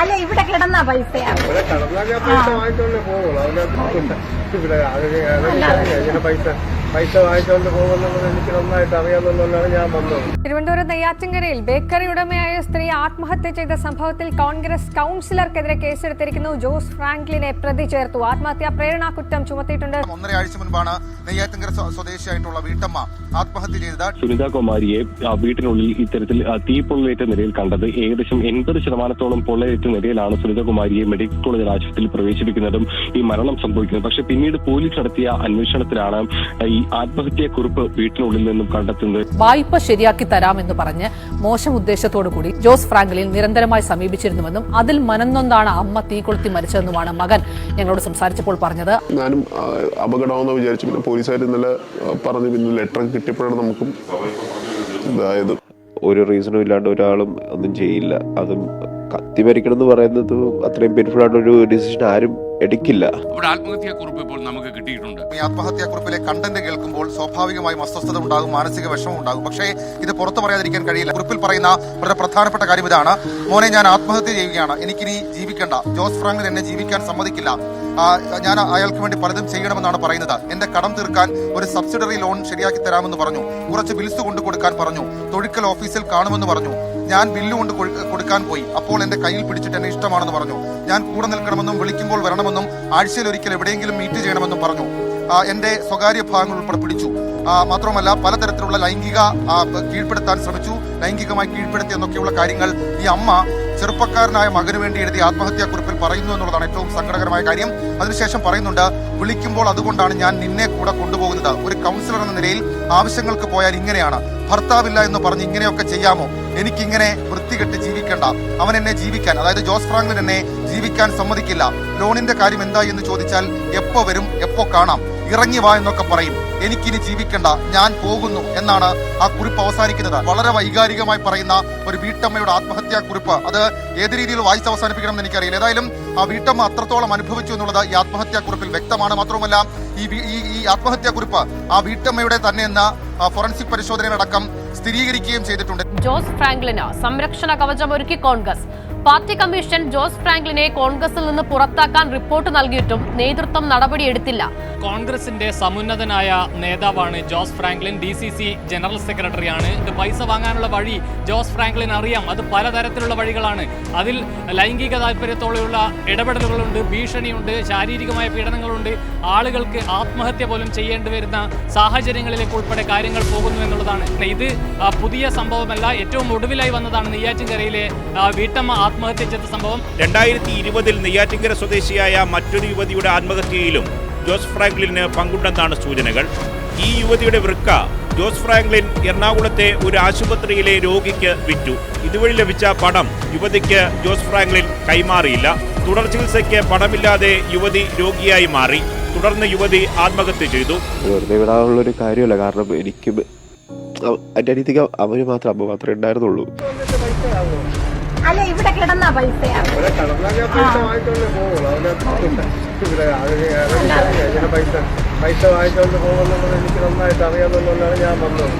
അല്ല ഇവിടെ കിടന്ന പൈസ ഇവിടെ പൈസ പൈസ വാങ്ങിച്ചുകൊണ്ട് പോകുമെന്നുള്ളത് എനിക്ക് നന്നായിട്ട് അറിയാമെന്നുള്ളതാണ് ഞാൻ വന്നത്. തിരുവനന്തപുരം നെയ്യാറ്റിൻകരയിൽ ബേക്കറി ഉടമയായ സ്ത്രീ ആത്മഹത്യ ചെയ്ത സംഭവത്തിൽ കോൺഗ്രസ് കൗൺസിലർക്കെതിരെ കേസെടുത്തിരിക്കുന്നു. ജോസ് ഫ്രാങ്ക്ലിനെ പ്രതി ചേർത്തു. ആത്മഹത്യാ പ്രേരണാ കുറ്റം ചുമത്തിയിട്ടുണ്ട്. ഒന്നര ആഴ്ച മുൻപാണ് നെയ്യാറ്റിൻകര സ്വ- സ്വദേശിയായിട്ടുള്ള വീട്ടമ്മ ആത്മഹത്യ ചെയ്ത സുനിത കുമാരിയെ ആ, വീട്ടിനുള്ളിൽ ഇത്തരത്തിൽ തീപ്പൊള്ളലേറ്റ നിലയിൽ കണ്ടത് ഏകദേശം എൺപത് ശതമാനത്തോളം പൊള്ളലേറ്റ നിലയിലാണ് സുനിത കുമാരിയെ മെഡിക്കൽ കോളേജ് ആശുപത്രിയിൽ പ്രവേശിപ്പിക്കുന്നതും ഈ മരണം സംഭവിക്കുന്നത്. പക്ഷേ പിന്നീട് പോലീസ് നടത്തിയ അന്വേഷണത്തിലാണ് ഈ ആത്മഹത്യക്കുറിപ്പ് വീട്ടിനുള്ളിൽ നിന്നും കണ്ടെത്തുന്നത്. വായ്പ ശരിയാക്കി തരാമെന്ന് പറഞ്ഞ് മോശം ഉദ്ദേശത്തോടു കൂടി ജോസ് ഫ്രാങ്കലിൻ നിരന്തരമായി സമീപിച്ചിരുന്നുവെന്നും അതിൽ മനന്നൊന്നാണ് അമ്മ തീ കൊളുത്തി മരിച്ചതെന്നുമാണ് മകൻ ഞങ്ങളോട് സംസാരിച്ചപ്പോൾ പറഞ്ഞത്. ഞാനും അപകടമാണെന്ന് വിചാരിച്ചു പിന്നെ പോലീസുകാർ ഇന്നലെ പറഞ്ഞു പിന്നെ ലെറ്റർ കിട്ടിയപ്പോഴാണ് നമുക്കും ഇതായത്. ഒരു റീസണും ഇല്ലാണ്ട് ഒരാളും ഒന്നും ചെയ്യില്ല. അതും കത്തി മരിക്കണം എന്ന് പറയുന്നത് അത്രയും പെയിൻഫുൾ ആയിട്ടൊരു ഡിസിഷൻ ആരും എടുക്കില്ല. ഇവിടെ ആത്മഹത്യാക്കുറിപ്പ് ഇപ്പോൾ നമുക്ക് കിട്ടിയിട്ടുണ്ട്. ഈ ആത്മഹത്യാക്കുറിപ്പിലെ കണ്ടന്റ് കേൾക്കുമ്പോൾ സ്വാഭാവികമായും അസ്വസ്ഥത ഉണ്ടാകും മാനസിക വിഷമം ഉണ്ടാകും. പക്ഷേ ഇത് പുറത്തു പറയാതിരിക്കാൻ കഴിയില്ല. കുറിപ്പിൽ പറയുന്ന വളരെ പ്രധാനപ്പെട്ട കാര്യം ഇതാണ്. മോനെ ഞാൻ ആത്മഹത്യ ചെയ്യുകയാണ്. എനിക്കിനി ജീവിക്കണ്ട. ജോസ് ഫ്രാങ്ക്ലിൻ എന്നെ ജീവിക്കാൻ സമ്മതിക്കില്ല. ഞാൻ അയാൾക്ക് വേണ്ടി പലതും ചെയ്യണമെന്നാണ് പറയുന്നത്. എന്റെ കടം തീർക്കാൻ ഒരു സബ്സിഡറി ലോൺ ശരിയാക്കി തരാമെന്ന് പറഞ്ഞു. കുറച്ച് ബിൽസ് കൊണ്ടു കൊടുക്കാൻ പറഞ്ഞു. തൊഴിക്കൽ ഓഫീസിൽ കാണുമെന്ന് പറഞ്ഞു. ഞാൻ ബില്ല് കൊണ്ട് കൊടുക്കാൻ പോയി. അപ്പോൾ എന്റെ കയ്യിൽ പിടിച്ചിട്ട് എന്നെ ഇഷ്ടമാണെന്ന് പറഞ്ഞു. ഞാൻ കൂടെ നിൽക്കണമെന്നും വിളിക്കുമ്പോൾ വരണമെന്നും ആഴ്ചയിൽ ഒരിക്കൽ എവിടെയെങ്കിലും മീറ്റ് ചെയ്യണമെന്നും പറഞ്ഞു. എന്റെ സ്വകാര്യ ഭാഗങ്ങൾ ഉൾപ്പെടെ പിടിച്ചു. മാത്രമല്ല പലതരത്തിലുള്ള ലൈംഗിക കീഴ്പ്പെടുത്താൻ ശ്രമിച്ചു. ലൈംഗികമായി കീഴ്പ്പെടുത്തി എന്നൊക്കെയുള്ള കാര്യങ്ങൾ ഈ അമ്മ ചെറുപ്പക്കാരനായ മകനു വേണ്ടി എഴുതിയ ആത്മഹത്യാക്കുറിപ്പിൽ പറയുന്നു എന്നുള്ളതാണ് ഏറ്റവും സങ്കടകരമായ കാര്യം. അതിനുശേഷം പറയുന്നുണ്ട് വിളിക്കുമ്പോൾ അതുകൊണ്ടാണ് ഞാൻ നിന്നെ കൂടെ കൊണ്ടുപോകുന്നത്. ഒരു കൗൺസിലർ എന്ന നിലയിൽ ആവശ്യങ്ങൾക്ക് പോയാൽ ഇങ്ങനെയാണ്. ഭർത്താവില്ല എന്ന് പറഞ്ഞ് ഇങ്ങനെയൊക്കെ ചെയ്യാമോ? എനിക്കിങ്ങനെ വൃത്തികെട്ട് ജീവിക്കണ്ട. അവൻ എന്നെ ജീവിക്കാൻ അതായത് ജോസ് ഫ്രാങ്ക്ലിൻ എന്നെ ജീവിക്കാൻ സമ്മതിക്കില്ല. ലോണിന്റെ കാര്യം എന്തായി എന്ന് ചോദിച്ചാൽ എപ്പോ വരും എപ്പോ കാണാം. ഇറങ്ങി വാ എന്നൊക്കെ പറയും. എനിക്കിനി ജീവിക്കണ്ട ഞാൻ പോകുന്നു എന്നാണ് ആ കുറിപ്പ് അവസാനിക്കുന്നത്. വളരെ വൈകാരികമായി പറയുന്ന ഒരു വീട്ടമ്മയുടെ ആത്മഹത്യാ കുറിപ്പ്. അത് ഏത് രീതിയിൽ വായിച്ച് അവസാനിപ്പിക്കണം എന്ന് എനിക്കറിയില്ല. ഏതായാലും ആ വീട്ടമ്മ അത്രത്തോളം അനുഭവിച്ചു എന്നുള്ളത് ഈ ആത്മഹത്യാ കുറിപ്പിൽ വ്യക്തമാണ്. മാത്രമല്ല ഈ ഈ ആത്മഹത്യാ കുറിപ്പ് ആ വീട്ടമ്മയുടെ തന്നെ എന്ന ഫോറൻസിക് പരിശോധനയിലടക്കം സ്ഥിരീകരിക്കുകയും ചെയ്തിട്ടുണ്ട്. ജോസ് ഫ്രാങ്ക്ലിന് സംരക്ഷണ കവചം ഒരുക്കി കോൺഗ്രസ്. പാർട്ടി കമ്മീഷൻ ജോസ് ഫ്രാങ്ക്ലിനെ കോൺഗ്രസിൽ നിന്ന് പുറത്താക്കാൻ റിപ്പോർട്ട് നൽകിയിട്ടും നേതൃത്വം നടപടിയെടുത്തില്ല. കോൺഗ്രസിന്റെ സമുന്നതനായ നേതാവാണ് Jose Franklin D C C general സെക്രട്ടറിയാണ്. ഇത് പൈസ വാങ്ങാനുള്ള വഴി ജോസ് ഫ്രാങ്ക്ലിൻ അറിയാം. അത് പലതരത്തിലുള്ള വഴികളാണ്. അതിൽ ലൈംഗിക താല്പര്യത്തോടെയുള്ള ഇടപെടലുകളുണ്ട് ഭീഷണിയുണ്ട് ശാരീരികമായ പീഡനങ്ങളുണ്ട്. ആളുകൾക്ക് ആത്മഹത്യ പോലും ചെയ്യേണ്ടി വരുന്ന സാഹചര്യങ്ങളിലേക്ക് ഉൾപ്പെടെ കാര്യങ്ങൾ പോകുന്നു എന്നുള്ളതാണ്. ഇത് പുതിയ സംഭവമല്ല ഏറ്റവും ഒടുവിലായി വന്നതാണ് നെയ്യാറ്റിൻകരയിലെ വീട്ടമ്മ ആത്മഹത്യ ചെയ്ത സംഭവം രണ്ടായിരത്തി ഇരുപതിൽ നെയ്യാറ്റിങ്കര സ്വദേശിയായ മറ്റൊരു യുവതിയുടെ ആത്മഹത്യയിലും ജോസ് ഫ്രാങ്ക്ലിന് പങ്കുണ്ടെന്നാണ് സൂചനകൾ ഈ യുവതിയുടെ വൃക്ക ജോസ് ഫ്രാങ്ക്ലിൻ എറണാകുളത്തെ ഒരു ആശുപത്രിയിലെ രോഗിക്ക് വിറ്റു ഇതുവഴി ലഭിച്ച പണം യുവതിക്ക് ജോസ് ഫ്രാങ്ക്ലിൻ കൈമാറിയില്ല തുടർ ചികിത്സയ്ക്ക് പണമില്ലാതെ യുവതി രോഗിയായി മാറി തുടർന്ന് യുവതി ആത്മഹത്യ ചെയ്തു വെറുതെ വിടാനുള്ള ഒരു കാര്യമല്ല കാരണം എനിക്ക് അവ- എന്റെ അനിയത്തിക്ക് അവർ മാത്രം അമ്മ മാത്രമേ ഉണ്ടായിരുന്നുള്ളൂ അല്ല ഇവിടെ കിടന്ന പൈസ. പൈസ വാങ്ങിച്ചോണ്ട് പോകുമെന്നുള്ളത് എനിക്ക് നന്നായിട്ട് അറിയാമെന്നുള്ളതാണ് ഞാൻ വന്നത്.